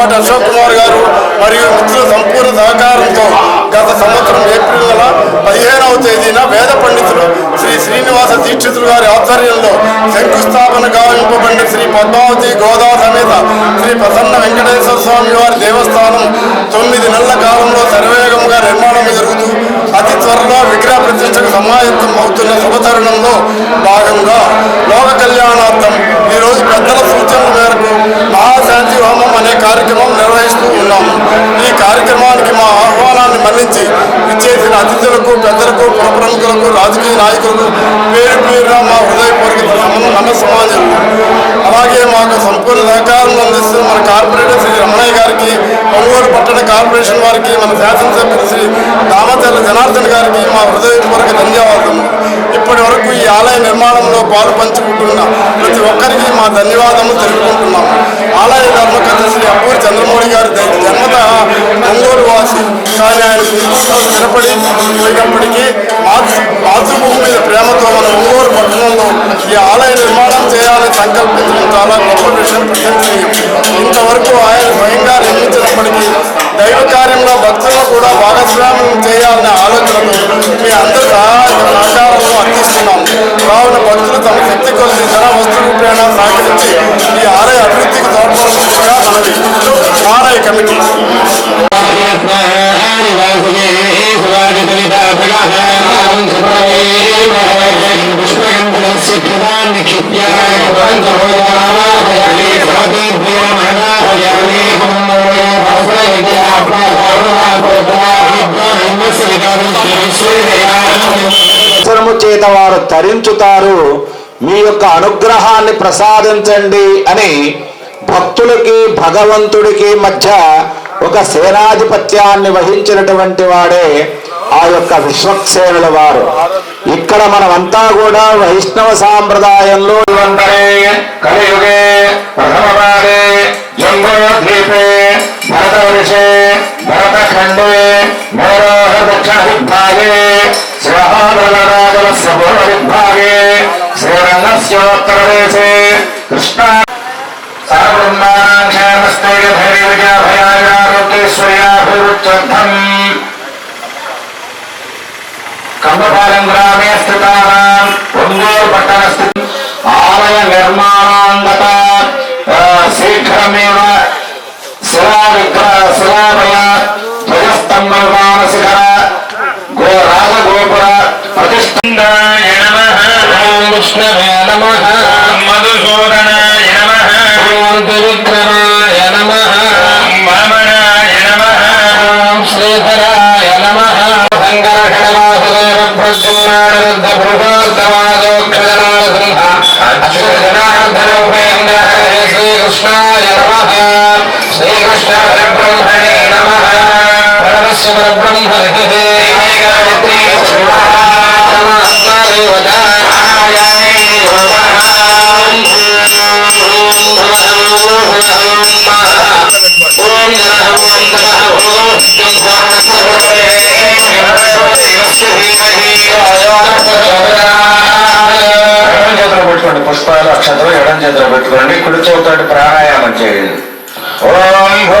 పాటు అశోక్ కుమార్ గారు మరియు మిత్రుల సంపూర్ణ సహకారంతో గత సంవత్సరం ఏప్రిల్ నెల పదిహేనవ తేదీన వేద పండితులు శ్రీ శ్రీనివాస దీక్షితులు గారి ఆధ్వర్యంలో శంకుస్థాపన గావింపబడిన శ్రీ పద్మావతి గోదా సమేత శ్రీ ప్రసన్న వెంకటేశ్వర స్వామి వారి దేవస్థానం తొమ్మిది నెలల కాలంలో శరవేగంగా నిర్మాణం జరుగుతూ అతి త్వరలో విగ్రహ ప్రతిష్టకు సమాయత్తం అవుతున్న శుభతరుణంలో భాగంగా లోక కళ్యాణార్థం ఈరోజు పెద్దల సూచనల మేరకు మహాశాంతి హోమం కార్యక్రమం నిర్వహిస్తూ ఉన్నాము ఈ కార్యక్రమానికి మా ఆహ్వానాన్ని మన్నించి ఇచ్చేసిన అతిథులకు పెద్దలకు పుర ప్రముఖులకు రాజకీయ నాయకులకు పేరు పేరున మా హృదయపూర్వక నమ్మ నమస్సమాజం అలాగే మాకు సంపూర్ణ సహకారం అందిస్తున్న మన కార్పొరేటర్ శ్రీ రమణయ్య గారికి ఒంగోలు పట్టణ కార్పొరేషన్ వారికి మన శాసనసభ్యులు శ్రీ దామచర్ల జనార్దన్ గారికి మా హృదయపూర్వక ధన్యవాదాలు ఇప్పటి వరకు ఈ ఆలయ నిర్మాణంలో పాలు పంచుకుంటున్న ప్రతి ఒక్కరికి మా ధన్యవాదములు తెలుపుకుంటున్నాము ఆలయ ధర్మకర్త శ్రీ అప్పూరి చంద్రమౌళి గారి జన్మత ఒంగోలు వాసి కానీ ఆయన గుంటూరులో స్థిరపడి పోయినప్పటికీ మాతృ మాతృభూమి మీద ప్రేమతో మన ఒంగోలు పట్టణంలో ఈ ఆలయ నిర్మాణం చేయాలని సంకల్పించడం చాలా గొప్ప విషయం ఇంతవరకు ఆయన స్వయంగా నిర్మించినప్పటికీ దైవ కార్యంలో భక్తులను కూడా భాగస్వామ్యం చేయాలనే ఆలోచనలు మీ అందరి సహాయ సహకారాలను అర్థిస్తున్నాం కావున భక్తులు తమ శక్తి కొద్ది ధర వస్తు రూపేణ సహకరించి ఈ ఆలయ అభివృద్ధికి తోడ్పడాల్సిందిగా మనవి. ఆలయ కమిటీ అవసరము చేత వారు తరించుతారు. మీ యొక్క అనుగ్రహాన్ని ప్రసాదించండి అని భక్తులకి భగవంతుడికి మధ్య ఒక సేనాధిపత్యాన్ని వహించినటువంటి వాడే ఆ యొక్క విశ్వక్సేనుల వారు. ఇక్కడ మనమంతా కూడా వైష్ణవ సాంప్రదాయంలో కలియుగే ప్రథమపాదే జంబోద్వీపే భరతవర్షే భరతఖండే దక్షిణ విభాగే శ్రీమహాబలరాజలస్య పూర్వ విభాగే శ్రీరంగస్యోత్తరదేశే. కృష్ణ సర్వృందాక్షేమస్తే ధైర్యవిజయభయారోగ్యేశ్వర్యాభివృత్యర్థం కంబపాలెం గ్రామే స్థితానాం. ఒంగోలు పట్టణ స్థితి. విష్ణవే నమః. మధుసూదనాయ నమః. ఓం త్రివిక్రమాయ నమః. వామనాయ నమః. ఓం శ్రీధరాయ నమః. శ్రీకృష్ణాయ నమ. శ్రీకృష్ణ పరబ్రహ్మణే నమ. పరబ్రహ్మణే పుష్పాలు అక్షతలు ఎడం చేతిలో పెట్టుకోండి కుడి చేతితో ప్రాణాయామం చేయండి. ఓం భో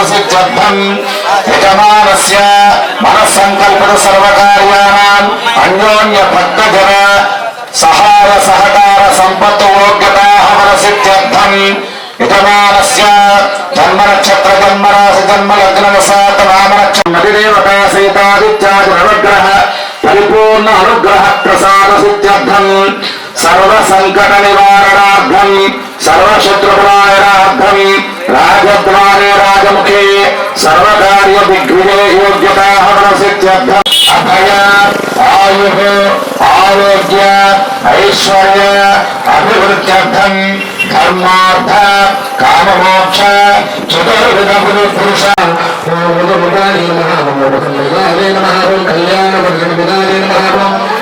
ఆనుకూల్యతావలసిత్యర్థం యజమానస్య మనస్సంకల్పన సర్వకార్యాణం అన్యోన్య భక్తజన సహాయ సహకార సంపత్తు యోగ్యతాహమన సిద్ధ్యర్థం యజమానస్య జన్మ నక్షత్ర జన్మ రాశి జన్మ సీతాదిత్యాది నవగ్రహ పరిపూర్ణ అనుగ్రహ ప్రసాద సిద్ధ్యర్థం సర్వ సంకట నివారణార్థం సర్వశత్రుపరాయణార్థం రాజద్వారే రాజముఖే సర్వకార్య దిగ్విజయ యోగ్యతాహమన సిద్ధ్యర్థం అభయ ఆయు ఆరోగ్య ఐశ్వర్య అభివృద్ధ్యర్థం ధర్మార్థ కామమోక్ష చతుర్విధ పురుష. ఓం ఉదముదారే మహాభం కళ్యాణ వర్గం విదారే మహాభం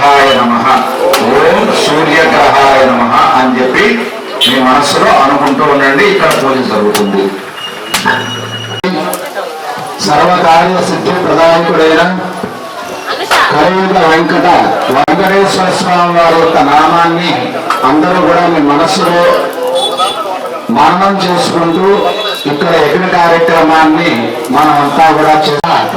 సూర్యగ్రహాయ నమ. ఓం సూర్యగ్రహాయ నమ అని చెప్పి మీ మనస్సులో అనుకుంటూ ఉండండి ఇక్కడ పూజ జరుగుతుంది. సర్వకార్య సిద్ధి ప్రదాయకుడైన కరీంద్ర వెంకట వెంకటేశ్వర స్వామి వారి యొక్క నామాన్ని అందరూ కూడా మీ మనస్సులో మరణం చేసుకుంటూ ఇక్కడ యజ్ఞ కార్యక్రమాన్ని మనమంతా కూడా చేసాయ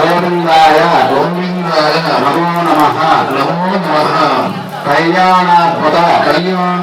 గోవిందాయ గోవిందాయ నమో నమ. నమో నమ కళ్యాణాత్మక కళ్యాణ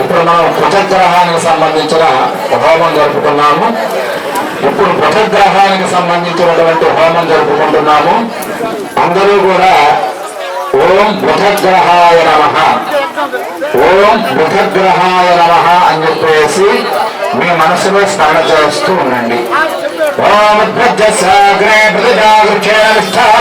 ఇప్పుడు మనం పృథగ్రహానికి సంబంధించిన హోమం జరుపుకున్నాము. ఇప్పుడు కుజగ్రహానికి సంబంధించినటువంటి హోమం జరుపుకుంటున్నాము. అందరూ కూడా ఓం బుధగ్రహాయ నమ. ఓం బుధగ్రహాయ నమ అని చెప్పేసి మీ మనసులో స్మరణ చేస్తూ ఉండండి. ఓం బుద్ధ